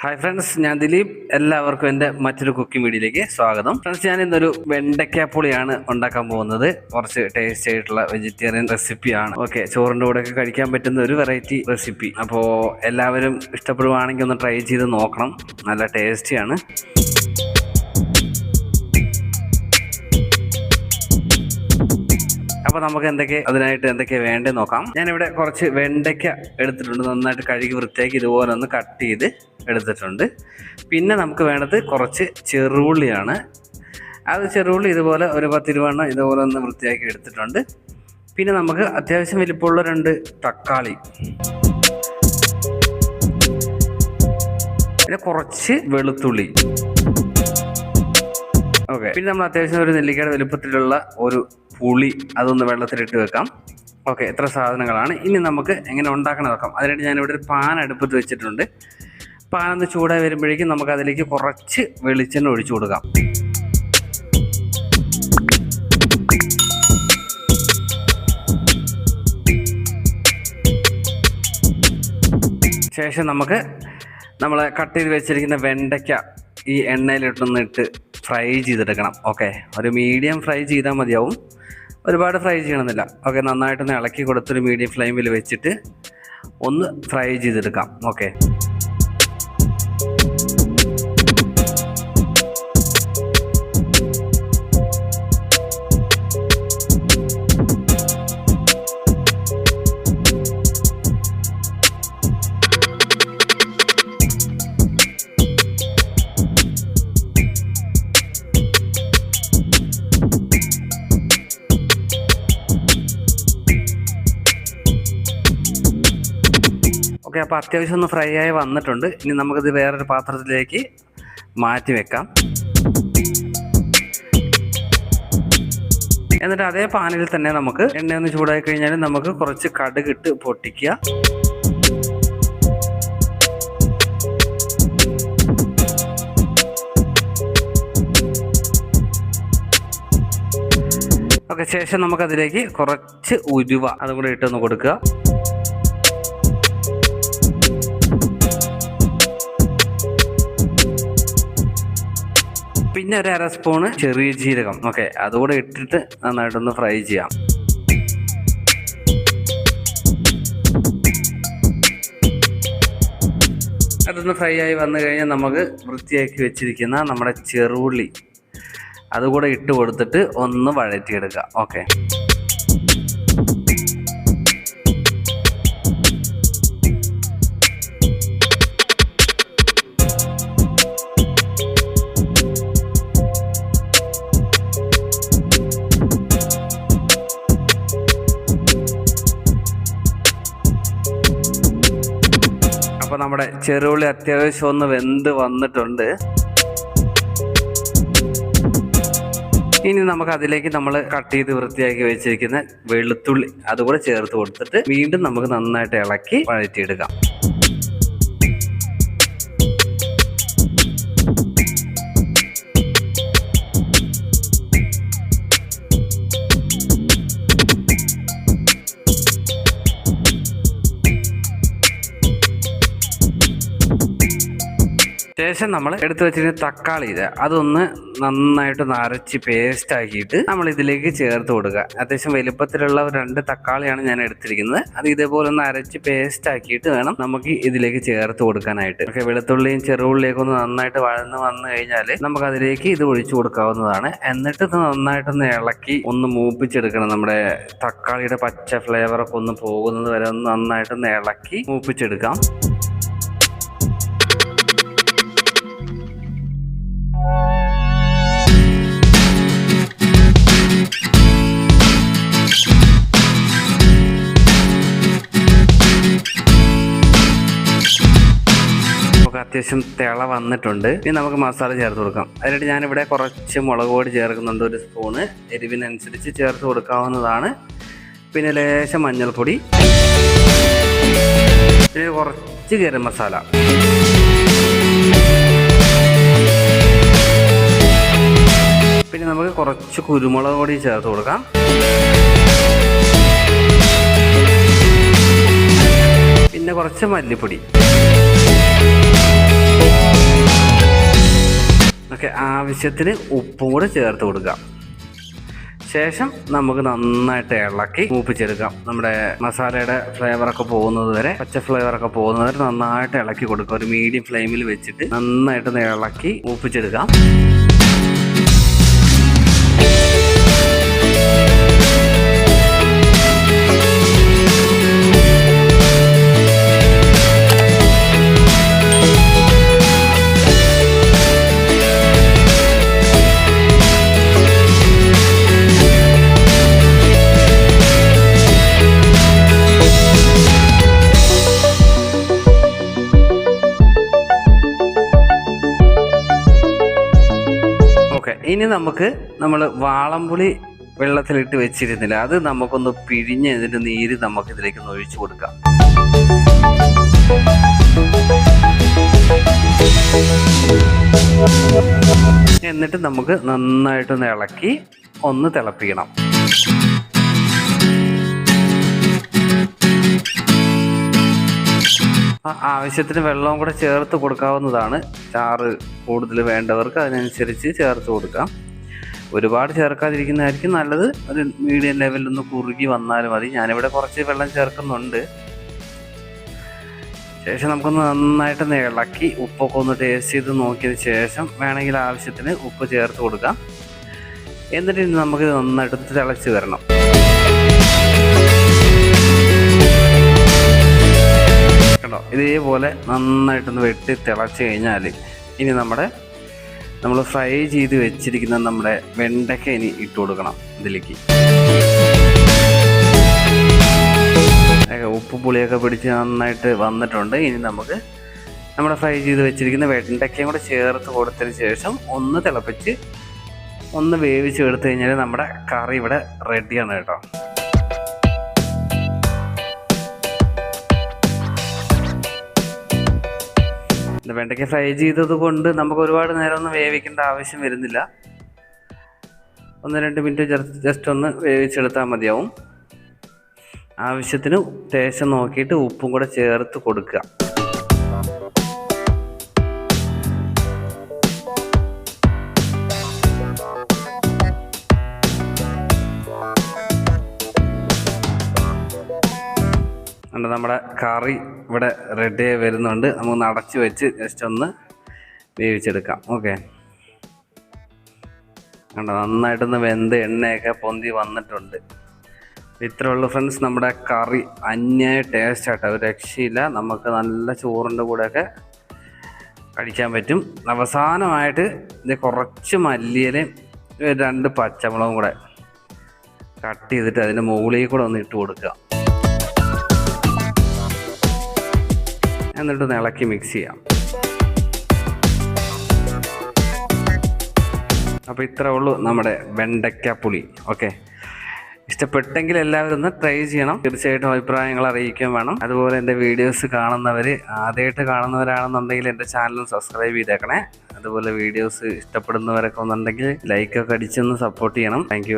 Hi friends ഞാൻ ദിലീപ്. എല്ലാവർക്കും എന്റെ മറ്റൊരു കുക്കിംഗ് വീഡിയോയിലേക്ക് സ്വാഗതം. ഫ്രണ്ട്സ് ഞാൻ ഇന്നൊരു വെണ്ടയ്ക്കാപ്പുളിയാണ് ഉണ്ടാക്കാൻ പോകുന്നത്. കുറച്ച് ടേസ്റ്റ് ആയിട്ടുള്ള വെജിറ്റേറിയൻ റെസിപ്പിയാണ് ഓക്കെ ചോറിന്റെ കൂടെ ഒക്കെ കഴിക്കാൻ പറ്റുന്ന ഒരു വെറൈറ്റി റെസിപ്പി അപ്പോൾ എല്ലാവരും ഇഷ്ടപ്പെടുവാണെങ്കിൽ ഒന്ന് ട്രൈ ചെയ്ത് നോക്കണം. നല്ല ടേസ്റ്റിയാണ് അപ്പോൾ നമുക്ക് എന്തൊക്കെ അതിനായിട്ട് എന്തൊക്കെ വേണ്ടത് നോക്കാം. ഞാനിവിടെ കുറച്ച് വെണ്ടയ്ക്ക എടുത്തിട്ടുണ്ട്. നന്നായിട്ട് കഴുകി വൃത്തിയാക്കി ഇതുപോലെ ഒന്ന് കട്ട് ചെയ്ത് എടുത്തിട്ടുണ്ട്. പിന്നെ നമുക്ക് വേണ്ടത് കുറച്ച് ചെറുള്ളിയാണ്. അത് ചെറുള്ളി ഇതുപോലെ ഒരു പത്തിരുവണ്ണം ഇതുപോലെ ഒന്ന് വൃത്തിയാക്കി എടുത്തിട്ടുണ്ട്. പിന്നെ നമുക്ക് അത്യാവശ്യം വലിപ്പമുള്ള രണ്ട് തക്കാളി. പിന്നെ കുറച്ച് വെളുത്തുള്ളി. ഓക്കെ. പിന്നെ നമ്മൾ അത്യാവശ്യം ഒരു നെല്ലിക്കയുടെ വലുപ്പത്തിലുള്ള ഒരു പുളി അതൊന്ന് വെള്ളത്തിലിട്ട് വെക്കാം. ഓക്കെ എത്ര സാധനങ്ങളാണ്. ഇനി നമുക്ക് എങ്ങനെ ഉണ്ടാക്കണം നോക്കാം അതിനായിട്ട് ഞാനിവിടെ ഒരു പാൻ അടുപ്പത്ത് വെച്ചിട്ടുണ്ട്. പാൻ ഒന്ന് ചൂടായി വരുമ്പോഴേക്കും നമുക്ക് അതിലേക്ക് കുറച്ച് വെളിച്ചെണ്ണ ഒഴിച്ചു കൊടുക്കാം. ശേഷം നമുക്ക് നമ്മൾ കട്ട് ചെയ്ത് വെച്ചിരിക്കുന്ന വെണ്ടയ്ക്ക ഈ എണ്ണയിലിട്ടൊന്നിട്ട് ഫ്രൈ ചെയ്തെടുക്കണം. ഓക്കെ ഒരു മീഡിയം ഫ്രൈ ചെയ്താൽ മതിയാവും. ഒരുപാട് ഫ്രൈ ചെയ്യണമെന്നില്ല. ഓക്കെ നന്നായിട്ടൊന്ന് ഇളക്കി കൊടുത്തൊരു മീഡിയം ഫ്ലെയിമിൽ വെച്ചിട്ട് ഒന്ന് ഫ്രൈ ചെയ്തെടുക്കാം. ഓക്കെ ഓക്കെ അപ്പോൾ അത്യാവശ്യം ഒന്ന് ഫ്രൈ ആയി വന്നിട്ടുണ്ട്. ഇനി നമുക്കിത് വേറൊരു പാത്രത്തിലേക്ക് മാറ്റി വെക്കാം. എന്നിട്ട് അതേ പാനിൽ തന്നെ നമുക്ക് എണ്ണ ഒന്ന് ചൂടായി കഴിഞ്ഞാൽ നമുക്ക് കുറച്ച് കടുകിട്ട് പൊട്ടിക്കുക. ഓക്കെ ശേഷം നമുക്കതിലേക്ക് കുറച്ച് ഉരുവ അതും കൂടെ ഇട്ടൊന്ന് കൊടുക്കുക. പിന്നെ ഒരു അര സ്പൂണ് ചെറിയ ജീരകം. ഓക്കെ അതുകൂടെ ഇട്ടിട്ട് നന്നായിട്ടൊന്ന് ഫ്രൈ ചെയ്യാം. അതൊന്ന് ഫ്രൈ ആയി വന്നു കഴിഞ്ഞാൽ നമുക്ക് വൃത്തിയാക്കി വെച്ചിരിക്കുന്ന നമ്മുടെ ചെറുള്ളി അതുകൂടെ ഇട്ട് കൊടുത്തിട്ട് ഒന്ന് വഴറ്റിയെടുക്കുക ഓക്കെ അപ്പോൾ നമ്മുടെ ചെറുള്ളി അത്യാവശ്യം ഒന്ന് വെന്ത് വന്നിട്ടുണ്ട്. ഇനി നമുക്ക് അതിലേക്ക് നമ്മൾ കട്ട് ചെയ്ത് വൃത്തിയാക്കി വെച്ചിരിക്കുന്ന വെളുത്തുള്ളി അതുകൂടെ ചേർത്ത് കൊടുത്തിട്ട് വീണ്ടും നമുക്ക് നന്നായിട്ട് ഇളക്കി വഴറ്റിയെടുക്കാം. ശേഷം നമ്മൾ എടുത്തു വെച്ചിട്ട് തക്കാളി ഇത് അതൊന്ന് നന്നായിട്ട് നരച്ച് പേസ്റ്റ് ആക്കിയിട്ട് നമ്മൾ ഇതിലേക്ക് ചേർത്ത് കൊടുക്കുക. അത്യാവശ്യം വലുപ്പത്തിലുള്ള രണ്ട് തക്കാളിയാണ് ഞാൻ എടുത്തിരിക്കുന്നത്. അത് ഇതേപോലെ ഒന്ന് അരച്ച് പേസ്റ്റ് ആക്കിയിട്ട് വേണം നമുക്ക് ഇതിലേക്ക് ചേർത്ത് കൊടുക്കാനായിട്ട്. ഓക്കെ വെളുത്തുള്ളിയും ചെറുള്ളിയൊക്കെ ഒന്ന് നന്നായിട്ട് വഴന്ന് വന്നു കഴിഞ്ഞാൽ നമുക്ക് അതിലേക്ക് ഇത് ഒഴിച്ചു കൊടുക്കാവുന്നതാണ്. എന്നിട്ട് ഇത് നന്നായിട്ടൊന്ന് ഇളക്കി ഒന്ന് മൂപ്പിച്ചെടുക്കണം. നമ്മുടെ തക്കാളിയുടെ പച്ച ഫ്ലേവറൊക്കെ ഒന്ന് പോകുന്നത് വരെ ഒന്ന് നന്നായിട്ടൊന്ന് ഇളക്കി മൂപ്പിച്ചെടുക്കാം. അത്യാവശ്യം തിള വന്നിട്ടുണ്ട്. ഇനി നമുക്ക് മസാല ചേർത്ത് കൊടുക്കാം. അതിനായിട്ട് ഞാനിവിടെ കുറച്ച് മുളക് പൊടി ചേർക്കുന്നുണ്ട് ഒരു സ്പൂണ്. എരിവിനനുസരിച്ച് ചേർത്ത് കൊടുക്കാവുന്നതാണ്. പിന്നെ ലേശം മഞ്ഞൾപ്പൊടി. പിന്നെ കുറച്ച് ഗരം മസാല. പിന്നെ നമുക്ക് കുറച്ച് കുരുമുളക് പൊടി ചേർത്ത് കൊടുക്കാം. പിന്നെ കുറച്ച് മല്ലിപ്പൊടി. ആവശ്യത്തിന് ഉപ്പും കൂടെ ചേർത്ത് കൊടുക്കാം ശേഷം നമുക്ക് നന്നായിട്ട് ഇളക്കി മൂപ്പിച്ചെടുക്കാം. നമ്മുടെ മസാലയുടെ ഫ്ലേവറൊക്കെ പോകുന്നത് വരെ പച്ച ഫ്ലേവറൊക്കെ പോകുന്നത് വരെ നന്നായിട്ട് ഇളക്കി കൊടുക്കുക. ഒരു മീഡിയം ഫ്ലെയിമിൽ വെച്ചിട്ട് നന്നായിട്ട് ഇളക്കി മൂപ്പിച്ചെടുക്കാം. ഇനി നമുക്ക് നമ്മൾ വാളംപുളി വെള്ളത്തിലിട്ട് വെച്ചിരുന്നില്ല. അത് നമുക്കൊന്ന് പിഴിഞ്ഞ് ഇതിന്റെ നീര് നമുക്ക് ഇതിലേക്ക് ഒഴിച്ചു കൊടുക്കാം. എന്നിട്ട് നമുക്ക് നന്നായിട്ടൊന്ന് ഇളക്കി ഒന്ന് തിളപ്പിക്കണം. ആവശ്യത്തിന് വെള്ളവും കൂടെ ചേർത്ത് കൊടുക്കാവുന്നതാണ്. ചാറ് കൂടുതൽ വേണ്ടവർക്ക് അതിനനുസരിച്ച് ചേർത്ത് കൊടുക്കാം. ഒരുപാട് ചേർക്കാതിരിക്കുന്നതായിരിക്കും നല്ലത്. ഒരു മീഡിയം ലെവലിൽ ഒന്ന് കുറുകി വന്നാലും മതി. ഞാനിവിടെ കുറച്ച് വെള്ളം ചേർക്കുന്നുണ്ട്. ശേഷം നമുക്കൊന്ന് നന്നായിട്ടൊന്ന് ഇളക്കി ഉപ്പൊക്കെ ഒന്ന് ടേസ്റ്റ് ചെയ്ത് നോക്കിയതിന് ശേഷം വേണമെങ്കിൽ ആവശ്യത്തിന് ഉപ്പ് ചേർത്ത് കൊടുക്കാം. എന്നിട്ട് നമുക്ക് നന്നായിട്ട് തിളച്ച് വരണം. കണ്ടോ? ഇതേപോലെ നന്നായിട്ടൊന്ന് വെട്ടി തിളച്ച് കഴിഞ്ഞാൽ ഇനി നമ്മുടെ നമ്മൾ ഫ്രൈ ചെയ്ത് വെച്ചിരിക്കുന്ന നമ്മുടെ വെണ്ടയ്ക്ക ഇനി ഇട്ട് കൊടുക്കണം ഇതിലേക്ക്. ഉപ്പ് പുളിയൊക്കെ പിടിച്ച് നന്നായിട്ട് വന്നിട്ടുണ്ട്. ഇനി നമുക്ക് നമ്മുടെ ഫ്രൈ ചെയ്ത് വെച്ചിരിക്കുന്ന വെണ്ടയ്ക്കയും കൂടെ ചേർത്ത് കൊടുത്തതിന് ശേഷം ഒന്ന് തിളപ്പിച്ച് ഒന്ന് വേവിച്ച് എടുത്തു കഴിഞ്ഞാൽ നമ്മുടെ കറി ഇവിടെ റെഡിയാണ് കേട്ടോ. വെണ്ടയ്ക്ക ഫ്രൈ ചെയ്തത് കൊണ്ട് നമുക്ക് ഒരുപാട് നേരം ഒന്നും വേവിക്കേണ്ട ആവശ്യം വരുന്നില്ല. ഒന്ന് രണ്ട് മിനിറ്റ് ജസ്റ്റ് ഒന്ന് വേവിച്ചെടുത്താൽ മതിയാവും. ആവശ്യത്തിന് ടേസ്റ്റ് നോക്കിയിട്ട് ഉപ്പും കൂടെ ചേർത്ത് കൊടുക്കുക. അതുകൊണ്ട് നമ്മുടെ കറി ഇവിടെ റെഡി വരുന്നുണ്ട്. നമുക്ക് അടച്ച് വെച്ച് ജസ്റ്റ് ഒന്ന് വേവിച്ചെടുക്കാം. ഓക്കെ കണ്ടോ നന്നായിട്ടൊന്ന് വെന്ത് എണ്ണയൊക്കെ പൊന്തി വന്നിട്ടുണ്ട്. ഇത്രേ ഉള്ളൂ ഫ്രണ്ട്സ് നമ്മുടെ കറി അന്യായ ടേസ്റ്റ് ആട്ടോ. ഒരു രക്ഷയില്ല. നമുക്ക് നല്ല ചോറിന്റെ കൂടെയൊക്കെ കഴിക്കാൻ പറ്റും. അവസാനമായിട്ട് ഇത് കുറച്ച് മല്ലിയിലയും രണ്ട് പച്ചമുളകും കൂടെ കട്ട് ചെയ്തിട്ട് അതിന്റെ മുകളിൽ കൂടെ ഒന്ന് ഇട്ട് കൊടുക്കുക. എന്നിട്ട് ഇളക്കി മിക്സ് ചെയ്യാം. അപ്പോൾ ഇത്രേ ഉള്ളൂ നമ്മുടെ വെണ്ടയ്ക്ക പുളി. ഓക്കെ ഇഷ്ടപ്പെട്ടെങ്കിൽ എല്ലാവരും ഒന്ന് ട്രൈ ചെയ്യണം. തീർച്ചയായിട്ടും അഭിപ്രായങ്ങൾ അറിയിക്കാൻ വേണം. അതുപോലെ എന്റെ വീഡിയോസ് കാണുന്നവർ ആദ്യമായിട്ട് കാണുന്നവരാണെന്നുണ്ടെങ്കിൽ എന്റെ ചാനൽ സബ്സ്ക്രൈബ് ചെയ്തേക്കണേ. അതുപോലെ വീഡിയോസ് ഇഷ്ടപ്പെടുന്നവരൊക്കെ ഒന്നുണ്ടെങ്കിൽ ലൈക്കൊക്കെ അടിച്ചൊന്ന് സപ്പോർട്ട് ചെയ്യണം. താങ്ക്